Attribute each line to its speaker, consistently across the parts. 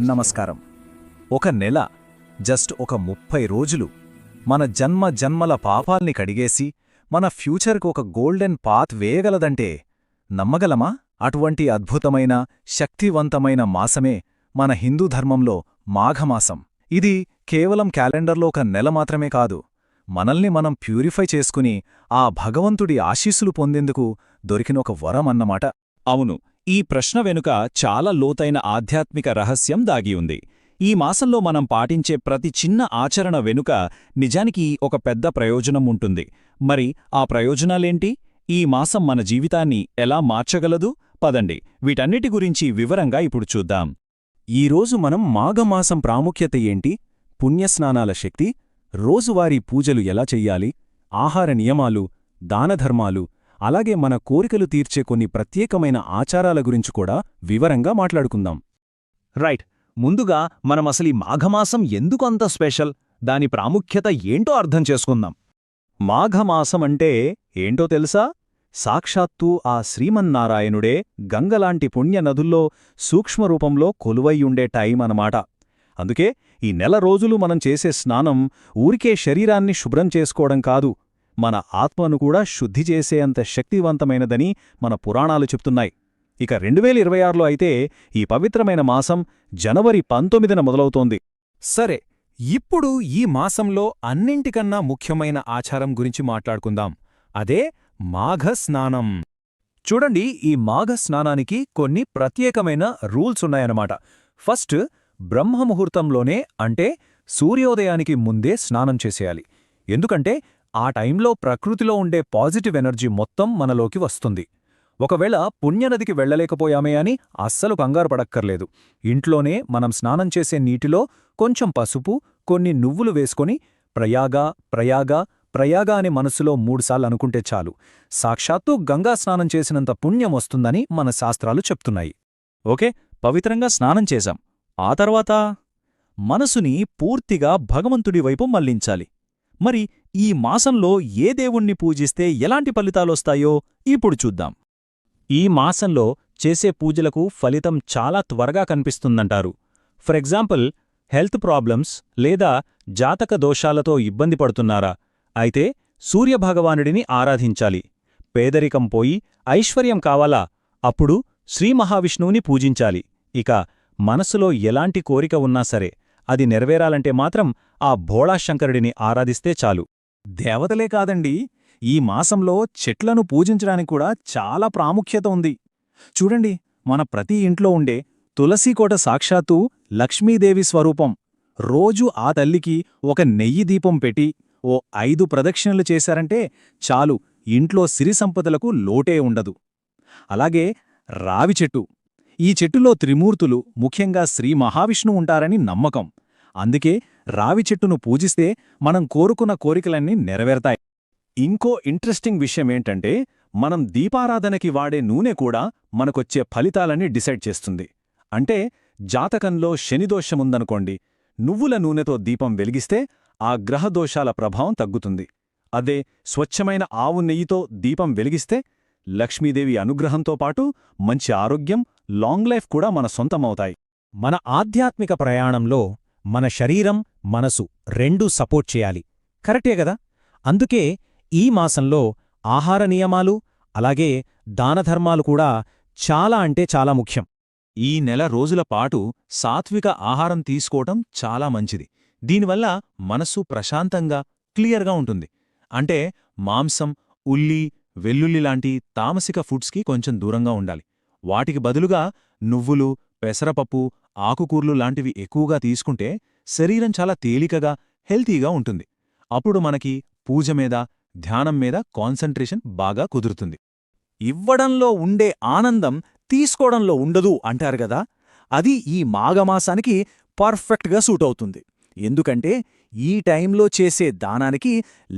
Speaker 1: నమస్కారం. ఒక నెల జస్ట్ ఒక ముప్పై రోజులు మన జన్మ జన్మల పాపాల్ని కడిగేసి మన ఫ్యూచర్కు ఒక గోల్డెన్ పాత్ వేయగలదంటే నమ్మగలమా? అటువంటి అద్భుతమైన శక్తివంతమైన మాసమే మన హిందూ ధర్మంలో మాఘమాసం. ఇది కేవలం క్యాలెండర్లో ఒక నెల మాత్రమే కాదు. మనల్ని మనం ప్యూరిఫై చేసుకుని ఆ భగవంతుడి ఆశీస్సులు పొందేందుకు దొరికిన ఒక వరం అన్నమాట.
Speaker 2: అవును. ఈ ప్రశ్న వెనుక చాలా లోతైన ఆధ్యాత్మిక రహస్యం దాగి ఉంది. ఈ మాసంలో మనం పాటించే ప్రతి చిన్న ఆచరణ వెనుక నిజానికి ఒక పెద్ద ప్రయోజనం ఉంటుంది. మరి ఆ ప్రయోజనాలేంటి? ఈ మాసం మన జీవితాన్ని ఎలా మార్చగలదు? పదండి వీటన్నిటి గురించి వివరంగా ఇప్పుడు చూద్దాం.
Speaker 3: ఈరోజు మనం మాఘమాసం ప్రాముఖ్యత ఏంటి? పుణ్యస్నానాల శక్తి? రోజువారీ పూజలు ఎలా చెయ్యాలి? ఆహార నియమాలు? దానధర్మాలు? అలాగే మన కోరికలు తీర్చే కొన్ని ప్రత్యేకమైన ఆచారాల గురించి కూడా వివరంగా మాట్లాడుకుందాం.
Speaker 4: రైట్. ముందుగా మనం మాఘమాసం ఎందుకు అంత స్పెషల్? దాని ప్రాముఖ్యత ఏంటో అర్థం చేసుకుందాం. మాఘమాసం అంటే ఏంటో తెలుసా? సాక్షాత్తూ ఆ శ్రీమన్నారాయణుడే గంగలాంటి పుణ్యనదుల్లో సూక్ష్మరూపంలో కొలువైయుండే టైం అనమాట అందుకే ఈ నెల రోజులు మనం చేసే స్నానం ఊరికే శరీరాన్ని శుభ్రం చేసుకోవడం కాదు మన ఆత్మను కూడా శుద్ధి చేసేంత శక్తివంతమైనదని మన పురాణాలు చెప్తున్నాయి. ఇక రెండు వేల ఇరవై ఆరులో అయితే ఈ పవిత్రమైన మాసం జనవరి పంతొమ్మిదిన మొదలవుతోంది.
Speaker 3: సరే ఇప్పుడు ఈ మాసంలో అన్నింటికన్నా ముఖ్యమైన ఆచారం గురించి మాట్లాడుకుందాం. అదే మాఘ స్నానం చూడండి ఈ మాఘ స్నానానికి కొన్ని ప్రత్యేకమైన రూల్స్ ఉన్నాయన్నమాట. ఫస్ట్ బ్రహ్మముహూర్తంలోనే అంటే సూర్యోదయానికి ముందే స్నానం చేసేయాలి. ఎందుకంటే ఆ టైంలో ప్రకృతిలో ఉండే పాజిటివ్ ఎనర్జీ మొత్తం మనలోకి వస్తుంది. ఒకవేళ పుణ్యనదికి వెళ్ళలేకపోయామే అని అస్సలు కంగారు పడక్కర్లేదు. ఇంట్లోనే మనం స్నానం చేసే నీటిలో కొంచెం పసుపు కొన్ని నువ్వులు వేసుకొని ప్రయాగా ప్రయాగా ప్రయాగా అని మనసులో మూడుసార్లు అనుకుంటే చాలు. సాక్షాత్తు గంగా స్నానం చేసినంత పుణ్యం వస్తుందని మన శాస్త్రాలు చెప్తున్నాయి.
Speaker 2: ఓకే పవిత్రంగా స్నానం చేశాం. ఆ తర్వాత మనసుని పూర్తిగా భగవంతుడి వైపు మళ్ళించాలి మరి ఈ మాసంలో ఏ దేవుణ్ణి పూజిస్తే ఎలాంటి ఫలితాలొస్తాయో ఇప్పుడు చూద్దాం. ఈ మాసంలో చేసే పూజలకు ఫలితం చాలా త్వరగా కనిపిస్తుందంటారు. ఫర్ ఎగ్జాంపుల్ హెల్త్ ప్రాబ్లమ్స్ లేదా జాతక దోషాలతో ఇబ్బంది పడుతున్నారా? అయితే సూర్యభగవానుడిని ఆరాధించాలి. పేదరికం పోయి ఐశ్వర్యం కావాలా? అప్పుడు శ్రీ మహావిష్ణువుని పూజించాలి. ఇక మనసులో ఎలాంటి కోరిక ఉన్నా సరే అది నెరవేరాలంటే మాత్రం ఆ భోళాశంకరుడిని ఆరాధిస్తే చాలు.
Speaker 1: దేవతలే కాదండి. ఈ మాసంలో చెట్లను పూజించడానికి కూడా చాలా ప్రాముఖ్యత ఉంది. చూడండి మన ప్రతి ఇంట్లో ఉండే తులసీకోట సాక్షాత్తు లక్ష్మీదేవి స్వరూపం. రోజూ ఆ తల్లికి ఒక నెయ్యి దీపం పెట్టి ఓ ఐదు ప్రదక్షిణలు చేశారంటే చాలు ఇంట్లో సిరి సంపదలకు లోటే ఉండదు. అలాగే రావి చెట్టు. ఈ చెట్టులో త్రిమూర్తులు ముఖ్యంగా శ్రీ మహావిష్ణు ఉంటారని నమ్మకం. అందుకే రావి చెట్టును పూజిస్తే మనం కోరుకున్న కోరికలన్నీ నెరవేరతాయి. ఇంకో ఇంట్రెస్టింగ్ విషయమేంటంటే మనం దీపారాధనకి వాడే నూనె కూడా మనకొచ్చే ఫలితాలని డిసైడ్ చేస్తుంది. అంటే జాతకంలో శనిదోషముందనుకోండి నువ్వుల నూనెతో దీపం వెలిగిస్తే ఆ గ్రహదోషాల ప్రభావం తగ్గుతుంది. అదే స్వచ్ఛమైన ఆవు నెయ్యితో దీపం వెలిగిస్తే లక్ష్మీదేవి అనుగ్రహంతో పాటు మంచి ఆరోగ్యం లాంగ్ లైఫ్ కూడా మన సొంతమవుతాయి.
Speaker 3: మన ఆధ్యాత్మిక ప్రయాణంలో మన శరీరం మనసు రెండూ సపోర్ట్ చేయాలి. కరెక్టే గదా అందుకే ఈ మాసంలో ఆహార నియమాలు అలాగే దానధర్మాలు కూడా చాలా అంటే చాలా ముఖ్యం.
Speaker 2: ఈ నెల రోజుల పాటు సాత్విక ఆహారం తీసుకోవటం చాలా మంచిది. దీనివల్ల మనస్సు ప్రశాంతంగా క్లియర్గా ఉంటుంది. అంటే మాంసం ఉల్లి వెల్లుల్లి లాంటి తామసిక ఫుడ్స్కి కొంచెం దూరంగా ఉండాలి. వాటికి బదులుగా నువ్వులు పెసరపప్పు ఆకుకూర్లు లాంటివి ఎక్కువగా తీసుకుంటే శరీరం చాలా తేలికగా హెల్తీగా ఉంటుంది. అప్పుడు మనకి పూజ మీద ధ్యానం మీద కాన్సంట్రేషన్ బాగా కుదురుతుంది.
Speaker 1: ఇవ్వడంలో ఉండే ఆనందం తీసుకోవడంలో ఉండదు అంటారు గదా అది ఈ మాఘమాసానికి పర్ఫెక్ట్గా సూట్ అవుతుంది ఎందుకంటే ఈ టైంలో చేసే దానానికి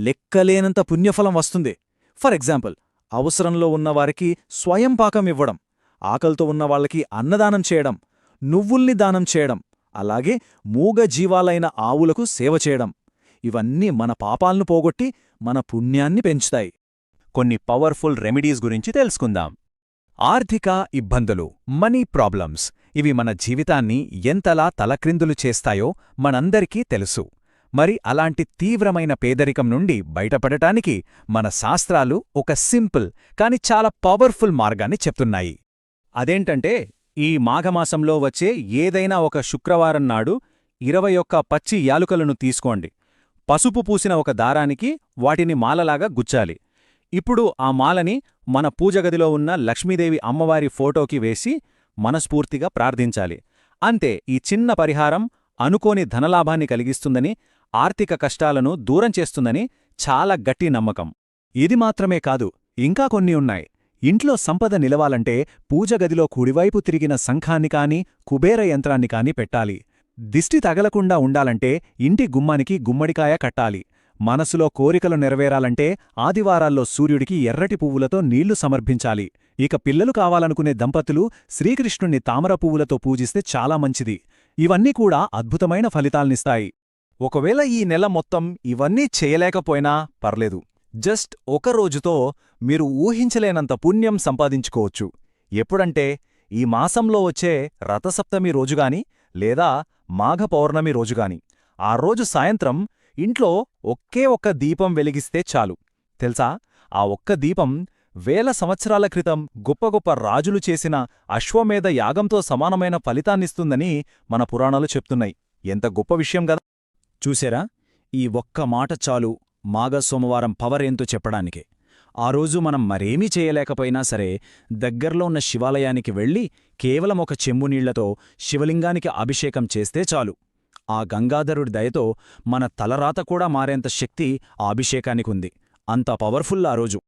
Speaker 1: లెక్కలేనంత పుణ్యఫలం వస్తుంది. ఫర్ ఎగ్జాంపుల్ అవసరంలో ఉన్నవారికి స్వయం పాకం ఇవ్వడం ఆకలితో ఉన్నవాళ్ళకి అన్నదానం చేయడం నువ్వుల్ని దానం చేయడం అలాగే మూగ జీవాలైన ఆవులకు సేవ చేయడం. ఇవన్నీ మన పాపాలను పోగొట్టి మన పుణ్యాన్ని పెంచుతాయి.
Speaker 4: కొన్ని పవర్ఫుల్ రెమెడీస్ గురించి తెలుసుకుందాం. ఆర్థిక ఇబ్బందులు మనీ ప్రాబ్లమ్స్.
Speaker 3: ఇవి మన జీవితాన్ని ఎంతలా తలక్రిందులు చేస్తాయో మనందరికీ తెలుసు. మరి అలాంటి తీవ్రమైన పేదరికం నుండి బయటపడటానికి మన శాస్త్రాలు ఒక సింపుల్ కాని చాలా పవర్ఫుల్ మార్గాన్ని చెప్తున్నాయి.
Speaker 1: అదేంటంటే ఈ మాఘమాసంలో వచ్చే ఏదైనా ఒక శుక్రవారం నాడు ఇరవై ఒక్క పచ్చి యాలుకలను తీసుకోండి. పసుపు పూసిన ఒక దారానికి వాటిని మాలలాగా గుచ్చాలి. ఇప్పుడు ఆ మాలని మన పూజగదిలో ఉన్న లక్ష్మీదేవి అమ్మవారి ఫోటోకి వేసి మనస్ఫూర్తిగా ప్రార్థించాలి. అంతే ఈ చిన్న పరిహారం అనుకోని ధనలాభాన్ని కలిగిస్తుందని ఆర్థిక కష్టాలను దూరం చేస్తుందని చాలా గట్టి నమ్మకం. ఇది మాత్రమే కాదు ఇంకా కొన్ని ఉన్నాయి. ఇంట్లో సంపద నిలవాలంటే పూజగదిలో కుడివైపు తిరిగిన శంఖాన్ని కాని కుబేర యంత్రాన్ని కాని పెట్టాలి. దిష్టి తగలకుండా ఉండాలంటే ఇంటి గుమ్మానికి గుమ్మడికాయ కట్టాలి. మనసులో కోరికలు నెరవేరాలంటే ఆదివారాల్లో సూర్యుడికి ఎర్రటి పువ్వులతో నీళ్ళు సమర్పించాలి. ఇక పిల్లలు కావాలనుకునే దంపతులు శ్రీకృష్ణుణ్ణి తామర పువ్వులతో పూజిస్తే చాలా మంచిది. ఇవన్నీ కూడా అద్భుతమైన ఫలితాల్నిస్తాయి. ఒకవేళ ఈ నెల మొత్తం ఇవన్నీ చేయలేకపోయినా పర్లేదు. జస్ట్ ఒక రోజుతో మీరు ఊహించలేనంత పుణ్యం సంపాదించుకోవచ్చు. ఎప్పుడంటే ఈ మాసంలో వచ్చే రథసప్తమి రోజుగాని లేదా మాఘ పౌర్ణమి రోజుగాని ఆ రోజు సాయంత్రం ఇంట్లో ఒకే ఒక్క దీపం వెలిగిస్తే చాలు. తెలుసా? ఆ ఒక్క దీపం వేల సంవత్సరాల క్రితం గొప్ప గొప్ప రాజులు చేసిన అశ్వమేధ యాగంతో సమానమైన ఫలితాన్నిస్తుందని మన పురాణాలు చెప్తున్నాయి. ఎంత గొప్ప విషయం గదా
Speaker 2: చూసారా ఈ ఒక్క మాట చాలు. మాఘ సోమవారం పవరేంతో చెప్పడానికే. ఆ రోజు మనం మరేమీ చేయలేకపోయినా సరే దగ్గర్లో ఉన్న శివాలయానికి వెళ్ళి కేవలం ఒక చెంబు నీళ్ళతో శివలింగానికి అభిషేకం చేస్తే చాలు. ఆ గంగాధరుడి దయతో మన తలరాత కూడా మారేంత శక్తి ఆ అభిషేకానికుంది అంత పవర్ఫుల్ ఆ రోజు.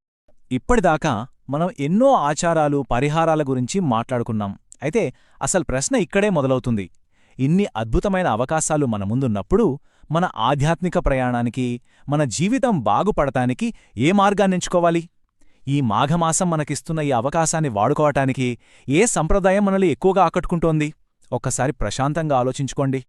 Speaker 1: ఇప్పటిదాకా మనం ఎన్నో ఆచారాలు పరిహారాల గురించి మాట్లాడుకున్నాం. అయితే అసలు ప్రశ్న ఇక్కడే మొదలవుతుంది. ఇన్ని అద్భుతమైన అవకాశాలు మన ముందున్నప్పుడు మన ఆధ్యాత్మిక ప్రయాణానికి మన జీవితం బాగుపడటానికి ఏ మార్గాన్నెంచుకోవాలి ఈ మాఘమాసం మనకిస్తున్న ఈ అవకాశాన్ని వాడుకోవటానికి ఏ సంప్రదాయం మనల్ని ఎక్కువగా ఆకట్టుకుంటోంది? ఒక్కసారి ప్రశాంతంగా ఆలోచించుకోండి.